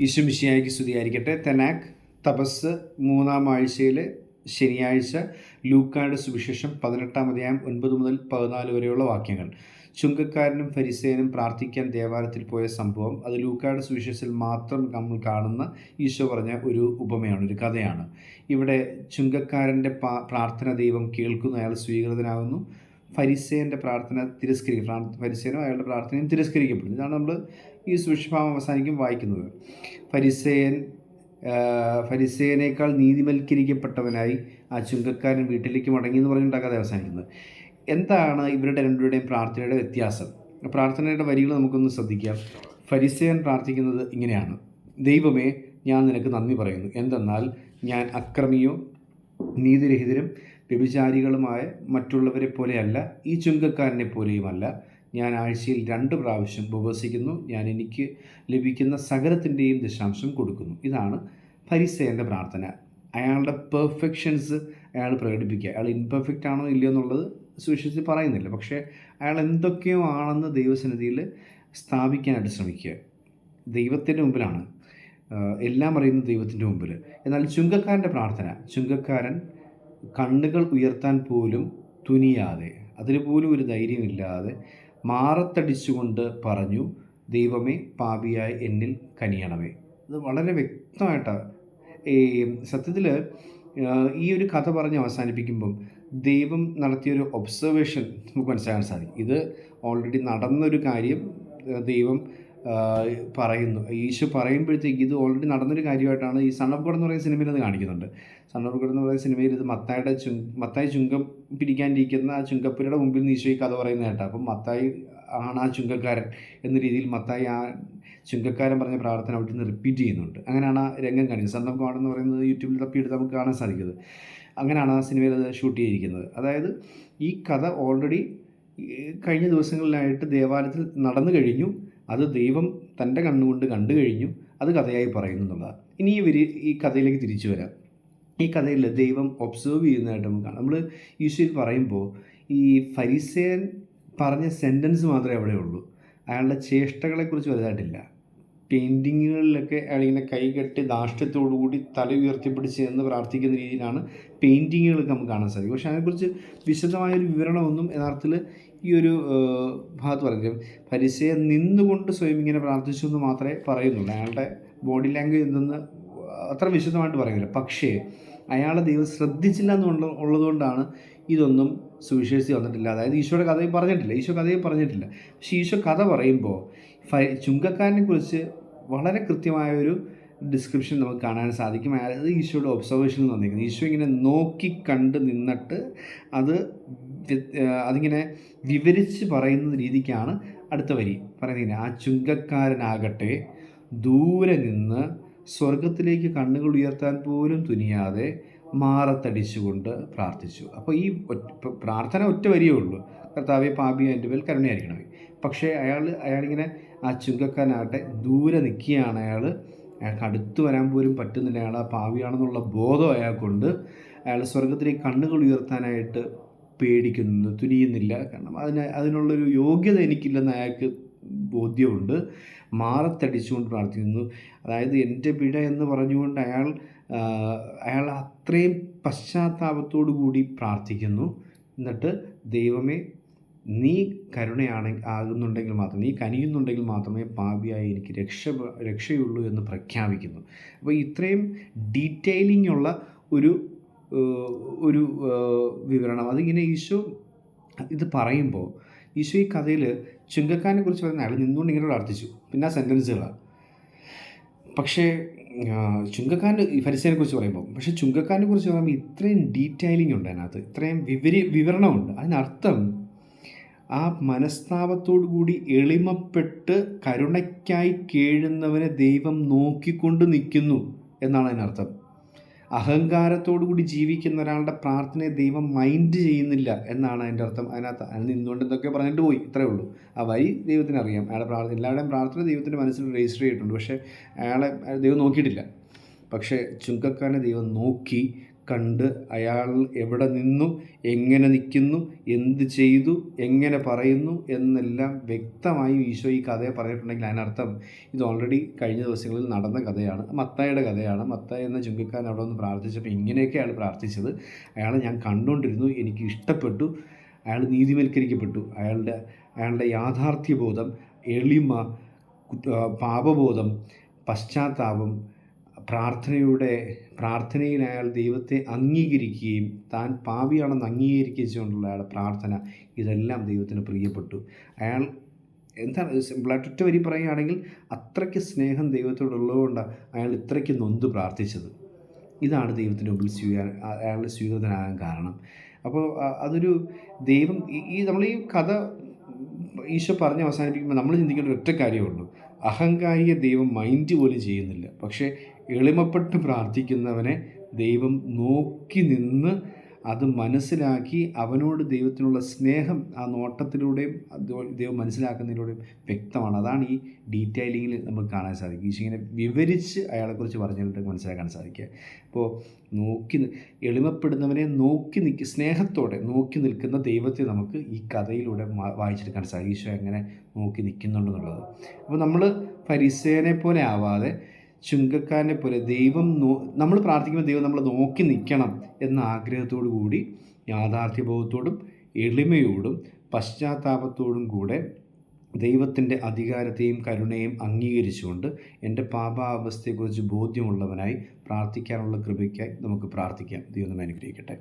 ഈശുമിശിയായിക്ക് സ്തുതിയായിരിക്കട്ടെ. തെനാക് തപസ് മൂന്നാം ആഴ്ചയിലെ ശനിയാഴ്ച ലൂക്കാട് സുവിശേഷം പതിനെട്ടാം അധ്യായം ഒൻപത് മുതൽ പതിനാല് വരെയുള്ള വാക്യങ്ങൾ. ചുങ്കക്കാരനും ഫരിസേനും പ്രാർത്ഥിക്കാൻ ദേവാലയത്തിൽ പോയ സംഭവം അത് ലൂക്കാട് സുവിശേഷത്തിൽ മാത്രം നമ്മൾ കാണുന്ന ഈശോ പറഞ്ഞ ഒരു ഉപമയാണ് ഒരു കഥയാണ്. ഇവിടെ ചുങ്കക്കാരന്റെ പ്രാർത്ഥന ദൈവം കേൾക്കുന്നു അയാൾ സ്വീകൃതനാകുന്നു. ഫരിസേന്റെ പ്രാർത്ഥന തിരസ്കരിക്കും. ഫരിസേനും അയാളുടെ പ്രാർത്ഥനയും തിരസ്കരിക്കപ്പെടുന്നു ഇതാണ് നമ്മൾ ഈ സുഷിഭാവം അവസാനിക്കും വായിക്കുന്നത്. ഫരിസേൻ ഫരിസേനേക്കാൾ നീതിമൽക്കരിക്കപ്പെട്ടവനായി ആ ചുങ്കക്കാരൻ വീട്ടിലേക്ക് മടങ്ങി എന്ന് പറഞ്ഞിട്ട് കഥ അവസാനിക്കുന്നത്. എന്താണ് ഇവരുടെ രണ്ടുപേരുടെയും പ്രാർത്ഥനയുടെ വ്യത്യാസം? പ്രാർത്ഥനയുടെ വരികൾ നമുക്കൊന്ന് ശ്രദ്ധിക്കാം. ഫരിസേൻ പ്രാർത്ഥിക്കുന്നത് ഇങ്ങനെയാണ്. ദൈവമേ ഞാൻ നിനക്ക് നന്ദി പറയുന്നു. എന്തെന്നാൽ ഞാൻ അക്രമിയോ നീതിരഹിതരും വ്യഭിചാരികളുമായ മറ്റുള്ളവരെ പോലെയല്ല ഈ ചുങ്കക്കാരനെ പോലെയുമല്ല. ഞാൻ ആഴ്ചയിൽ രണ്ട് പ്രാവശ്യം ഉപവസിക്കുന്നു. ഞാൻ എനിക്ക് ലഭിക്കുന്ന സകലത്തിന്റെയും ദശാംശം കൊടുക്കുന്നു. ഇതാണ് ഫരിസേന്റെ പ്രാർത്ഥന. അയാളുടെ പെർഫെക്ഷൻസ് അയാൾ പ്രകടിപ്പിക്കുക. അയാൾ ഇൻപെർഫെക്റ്റ് ആണോ ഇല്ലയോ എന്നുള്ളത് സുവിശേഷത്തിൽ പറയുന്നില്ല. പക്ഷേ അയാൾ എന്തൊക്കെയോ ആണെന്ന് ദൈവസന്നിധിയിൽ സ്ഥാപിക്കാനായിട്ട് ശ്രമിക്കുക. ദൈവത്തിന്റെ മുമ്പിലാണ്. എല്ലാം അറിയുന്ന ദൈവത്തിന്റെ മുമ്പിൽ. എന്നാൽ ചുങ്കക്കാരന്റെ പ്രാർത്ഥന. ചുങ്കക്കാരൻ കണ്ണുകൾ ഉയർത്താൻ പോലും തുനിയാതെ അതിന് പോലും ഒരു ധൈര്യമില്ലാതെ മാറത്തടിച്ചുകൊണ്ട് പറഞ്ഞു ദൈവമേ പാപിയായി എന്നിൽ കനിയണമേ. അത് വളരെ വ്യക്തമായിട്ടാണ് ഈ സത്യത്തിൽ ഈ ഒരു കഥ പറഞ്ഞ് അവസാനിപ്പിക്കുമ്പം ദൈവം നടത്തിയൊരു ഒബ്സർവേഷൻ നമുക്ക് മനസ്സിലാക്കാൻ സാധിക്കും. ഇത് ഓൾറെഡി നടന്നൊരു കാര്യം ദൈവം പറയുന്നു. ഈശോ പറയുമ്പോഴത്തേക്ക് ഇത് ഓൾറെഡി നടന്നൊരു കാര്യമായിട്ടാണ് ഈ സൺ ഓഫ് ഗോഡ് എന്ന് പറയുന്ന സിനിമയിൽ അത് കാണിക്കുന്നുണ്ട്. സൺ ഓഫ് ഗോഡ് എന്ന് പറയുന്ന സിനിമയിൽ ഇത് മത്തായുടെ ചു മത്തായി ചുങ്കം പിടിക്കാണ്ടിരിക്കുന്ന ആ ചുങ്കപ്പുരയുടെ മുമ്പിൽ നിന്ന് ഈശോ ഈ കഥ പറയുന്ന കേട്ടോ. അപ്പം മത്തായി ആണ് ആ ചുങ്കക്കാരൻ എന്ന രീതിയിൽ മത്തായി ആ ചുങ്കക്കാരൻ പറഞ്ഞ പ്രാർത്ഥന അവിടെ നിന്ന് റിപ്പീറ്റ് ചെയ്യുന്നുണ്ട്. അങ്ങനെയാണ് ആ രംഗം കാണിക്കുന്നത്. സൺ ഓഫ് ഗോഡ് എന്ന് പറയുന്നത് യൂട്യൂബിൽ തപ്പിയെടുത്ത് നമുക്ക് കാണാൻ സാധിക്കുന്നത്. അങ്ങനെയാണ് ആ സിനിമയിൽ അത് ഷൂട്ട് ചെയ്തിരിക്കുന്നത്. അതായത് ഈ കഥ ഓൾറെഡി കഴിഞ്ഞ ദിവസങ്ങളിലായിട്ട് ദേവാലയത്തിൽ നടന്നു കഴിഞ്ഞു. അത് ദൈവം തന്റെ കണ്ണുകൊണ്ട് കണ്ടു കഴിഞ്ഞു അത് കഥയായി പറയുന്നു എന്നുള്ളതാണ്. ഇനി ഇവർ ഈ കഥയിലേക്ക് തിരിച്ചു വരാം. ഈ കഥയിൽ ദൈവം ഒബ്സേർവ് ചെയ്യുന്നതായിട്ട് നമുക്ക് കാണാം. നമ്മൾ ഈശോയിൽ പറയുമ്പോൾ ഈ ഫരിസേൻ പറഞ്ഞ സെന്റൻസ് മാത്രമേ അവിടെ ഉള്ളൂ. അയാളുടെ ചേഷ്ടകളെക്കുറിച്ച് വലുതായിട്ടില്ല. പെയിന്റിങ്ങുകളിലൊക്കെ അയാളിങ്ങനെ കൈകെട്ടി ധാർഷ്ട്യത്തോടുകൂടി തല ഉയർത്തിപ്പിടിച്ച് എന്ന് പ്രാർത്ഥിക്കുന്ന രീതിയിലാണ് പെയിന്റിങ്ങുകളൊക്കെ നമുക്ക് കാണാൻ സാധിക്കും. പക്ഷേ അതിനെക്കുറിച്ച് വിശദമായൊരു വിവരണമൊന്നും യഥാർത്ഥത്തിൽ ഈ ഒരു ഭാഗത്ത് പറഞ്ഞത് പരിസയെ നിന്നുകൊണ്ട് സ്വയം ഇങ്ങനെ പ്രാർത്ഥിച്ചു എന്ന് മാത്രമേ പറയുന്നുള്ളൂ. അയാളുടെ ബോഡി ലാംഗ്വേജ് എന്തെന്ന് അത്ര വിശദമായിട്ട് പറയുന്നില്ല. പക്ഷേ അയാളെ ദൈവം ശ്രദ്ധിച്ചില്ല എന്നുള്ള ഉള്ളതുകൊണ്ടാണ് ഇതൊന്നും സുവിശേഷി വന്നിട്ടില്ല. അതായത് ഈശോയുടെ കഥയും പറഞ്ഞിട്ടില്ല. ഈശോ കഥയും പറഞ്ഞിട്ടില്ല. പക്ഷേ ഈശോ കഥ പറയുമ്പോൾ ചുങ്കക്കാരനെ കുറിച്ച് വളരെ കൃത്യമായൊരു ഡിസ്ക്രിപ്ഷൻ നമുക്ക് കാണാൻ സാധിക്കും. അതായത് ഈശോയുടെ ഒബ്സർവേഷൻ വന്നിരിക്കുന്നത് ഈശോ ഇങ്ങനെ നോക്കി കണ്ട് നിന്നിട്ട് അത് അതിങ്ങനെ വിവരിച്ച് പറയുന്ന രീതിക്കാണ് അടുത്ത വരി പറയുന്നത്. ആ ചുങ്കക്കാരനാകട്ടെ ദൂരെ നിന്ന് സ്വർഗത്തിലേക്ക് കണ്ണുകൾ ഉയർത്താൻ പോലും തുനിയാതെ മാറത്തടിച്ചുകൊണ്ട് പ്രാർത്ഥിച്ചു. അപ്പോൾ ഈ പ്രാർത്ഥന ഒറ്റ വരിയേ ഉള്ളൂ. കർത്താവെ പാപി എന്റെ മേൽ കരുണയായിരിക്കണമേ. പക്ഷേ അയാൾ അയാളിങ്ങനെ ആ ചുങ്കക്കാരനാകട്ടെ ദൂരെ നിൽക്കുകയാണ് അയാൾ അയാൾക്ക് അടുത്തു വരാൻ പോലും പറ്റുന്നില്ല. അയാൾ ആ പാവിയാണെന്നുള്ള ബോധം അയാൾക്കുണ്ട്. അയാൾ സ്വർഗത്തിലേക്ക് കണ്ണുകൾ ഉയർത്താനായിട്ട് പേടിക്കുന്നു തുനിയുന്നില്ല. കാരണം അതിന് അതിനുള്ളൊരു യോഗ്യത എനിക്കില്ലെന്ന് അയാൾക്ക് ബോധ്യമുണ്ട്. മാറത്തടിച്ചുകൊണ്ട് പ്രാർത്ഥിക്കുന്നു. അതായത് എന്റെ പിഴ എന്ന് പറഞ്ഞുകൊണ്ട് അയാൾ അയാൾ അത്രയും പശ്ചാത്താപത്തോടു കൂടി പ്രാർത്ഥിക്കുന്നു. എന്നിട്ട് ദൈവമേ നീ കരുണയാണ് ആകുന്നുണ്ടെങ്കിൽ മാത്രം നീ കനിയുന്നുണ്ടെങ്കിൽ മാത്രമേ പാപിയായി എനിക്ക് രക്ഷ രക്ഷയുള്ളൂ എന്ന് പ്രഖ്യാപിക്കുന്നു. അപ്പോൾ ഇത്രയും ഡീറ്റെയിലിംഗ് ഉള്ള ഒരു ഒരു വിവരണം. അതിങ്ങനെ ഈശോ ഇത് പറയുമ്പോൾ ഈശോ ഈ കഥയിൽ ചുങ്കക്കാരനെ കുറിച്ച് പറയുന്ന അയാൾ നിന്നുകൊണ്ട് ഇങ്ങനെ പ്രാർത്ഥിച്ചു. പിന്നെ ആ സെന്റൻസുകളാണ് പക്ഷേ ചുങ്കക്കാരന്റെ ഫരിസേനെ കുറിച്ച് പറയുമ്പോൾ പക്ഷേ ചുങ്കക്കാരനെ കുറിച്ച് പറയുമ്പോൾ ഇത്രയും ഡീറ്റെയിലിംഗ് ഉണ്ട് അതിനകത്ത്. ഇത്രയും വിവരി വിവരണമുണ്ട്. അതിനർത്ഥം ആ മനസ്താപത്തോടു കൂടി എളിമപ്പെട്ട് കരുണയ്ക്കായി കേഴുന്നവനെ ദൈവം നോക്കിക്കൊണ്ട് നിൽക്കുന്നു എന്നാണ് അതിനർത്ഥം. അഹങ്കാരത്തോടു കൂടി ജീവിക്കുന്ന ഒരാളുടെ പ്രാർത്ഥനയെ ദൈവം മൈൻഡ് ചെയ്യുന്നില്ല എന്നാണ് അതിന്റെ അർത്ഥം. അതിനകത്ത് അതിന് നിന്നുകൊണ്ട് എന്തൊക്കെ പറഞ്ഞിട്ട് പോയി? ഇത്രയേ ഉള്ളൂ. ആ വഴി ദൈവത്തിന് അറിയാം. അയാളെ പ്രാർത്ഥന എല്ലാവരുടെയും പ്രാർത്ഥന ദൈവത്തിന്റെ മനസ്സിൽ രജിസ്റ്റർ ചെയ്തിട്ടുണ്ട്. പക്ഷേ അയാളെ ദൈവം നോക്കിയിട്ടില്ല. പക്ഷേ ചുങ്കക്കാരനെ ദൈവം നോക്കി കണ്ട് അയാൾ എവിടെ നിന്നു എങ്ങനെ നിൽക്കുന്നു എന്ത് ചെയ്തു എങ്ങനെ പറയുന്നു എന്നെല്ലാം വ്യക്തമായും ഈശോ ഈ കഥയെ പറഞ്ഞിട്ടുണ്ടെങ്കിൽ അതിനർത്ഥം ഇത് ഓൾറെഡി കഴിഞ്ഞ ദിവസങ്ങളിൽ നടന്ന കഥയാണ്. മത്തായുടെ കഥയാണ്. മത്തായ എന്ന ചുങ്കക്കാരൻ അവിടെ ഒന്ന് പ്രാർത്ഥിച്ചപ്പോൾ ഇങ്ങനെയൊക്കെ അയാൾ പ്രാർത്ഥിച്ചത്. അയാളെ ഞാൻ കണ്ടുകൊണ്ടിരുന്നു എനിക്ക് ഇഷ്ടപ്പെട്ടു അയാൾ നീതിവൽക്കരിക്കപ്പെട്ടു അയാളുടെ അയാളുടെ യാഥാർത്ഥ്യബോധം എളിമ പാപബോധം പശ്ചാത്താപം പ്രാർത്ഥനയുടെ പ്രാർത്ഥനയിൽ അയാൾ ദൈവത്തെ അംഗീകരിക്കുകയും താൻ പാവിയാണെന്ന് അംഗീകരിക്കിച്ചുകൊണ്ടുള്ള അയാളുടെ പ്രാർത്ഥന ഇതെല്ലാം ദൈവത്തിന് പ്രിയപ്പെട്ടു. അയാൾ എന്താണ് സിമ്പിളായിട്ട് വരി പറയുകയാണെങ്കിൽ അത്രയ്ക്ക് സ്നേഹം ദൈവത്തോടുള്ളതുകൊണ്ട് അയാൾ ഇത്രയ്ക്ക് നൊന്ത് പ്രാർത്ഥിച്ചത്. ഇതാണ് ദൈവത്തിന്റെ മുമ്പിൽ സ്വീകാര അയാളുടെ സ്വീകൃതനാകാൻ കാരണം. അപ്പോൾ അതൊരു ദൈവം ഈ- നമ്മൾ ഈ കഥ ഈശോ പറഞ്ഞ് അവസാനിപ്പിക്കുമ്പോൾ നമ്മൾ ചിന്തിക്കേണ്ട ഒറ്റ കാര്യമേ ഉള്ളൂ. അഹങ്കാരിക ദൈവം മൈൻഡ് പോലും ചെയ്യുന്നില്ല. പക്ഷേ എളിമപ്പെട്ട് പ്രാർത്ഥിക്കുന്നവനെ ദൈവം നോക്കി നിന്ന് അത് മനസ്സിലാക്കി അവനോട് ദൈവത്തിനുള്ള സ്നേഹം ആ നോട്ടത്തിലൂടെയും ദൈവം മനസ്സിലാക്കുന്നതിലൂടെയും വ്യക്തമാണ്. അതാണ് ഈ ഡീറ്റെയിലിങ്ങിൽ നമുക്ക് കാണാൻ സാധിക്കും ഈശോ ഇങ്ങനെ വിവരിച്ച് അയാളെക്കുറിച്ച് പറഞ്ഞിട്ട് മനസ്സിലാക്കാൻ സാധിക്കുക. അപ്പോൾ നോക്കി എളിമപ്പെടുന്നവനെ നോക്കി നിൽക്ക സ്നേഹത്തോടെ നോക്കി നിൽക്കുന്ന ദൈവത്തെ നമുക്ക് ഈ കഥയിലൂടെ വായിച്ചെടുക്കാൻ സാധിക്കും. ഈശോ എങ്ങനെ നോക്കി നിൽക്കുന്നുണ്ടെന്നുള്ളത് അപ്പോൾ നമ്മൾ പരിസേനെ പോലെ ആവാതെ ചുങ്കക്കാരനെ പോലെ ദൈവം നോ നമ്മൾ പ്രാർത്ഥിക്കുമ്പോൾ ദൈവം നമ്മൾ നോക്കി നിൽക്കണം എന്ന ആഗ്രഹത്തോടു കൂടി യാഥാർത്ഥ്യബോധത്തോടും എളിമയോടും പശ്ചാത്താപത്തോടും കൂടെ ദൈവത്തിന്റെ അധികാരത്തെയും കരുണയും അംഗീകരിച്ചുകൊണ്ട് എന്റെ പാപാവസ്ഥയെക്കുറിച്ച് ബോധ്യമുള്ളവനായി പ്രാർത്ഥിക്കാനുള്ള കൃപയ്ക്കായി നമുക്ക് പ്രാർത്ഥിക്കാം. ദൈവം നമ്മെ അനുഗ്രഹിക്കട്ടെ.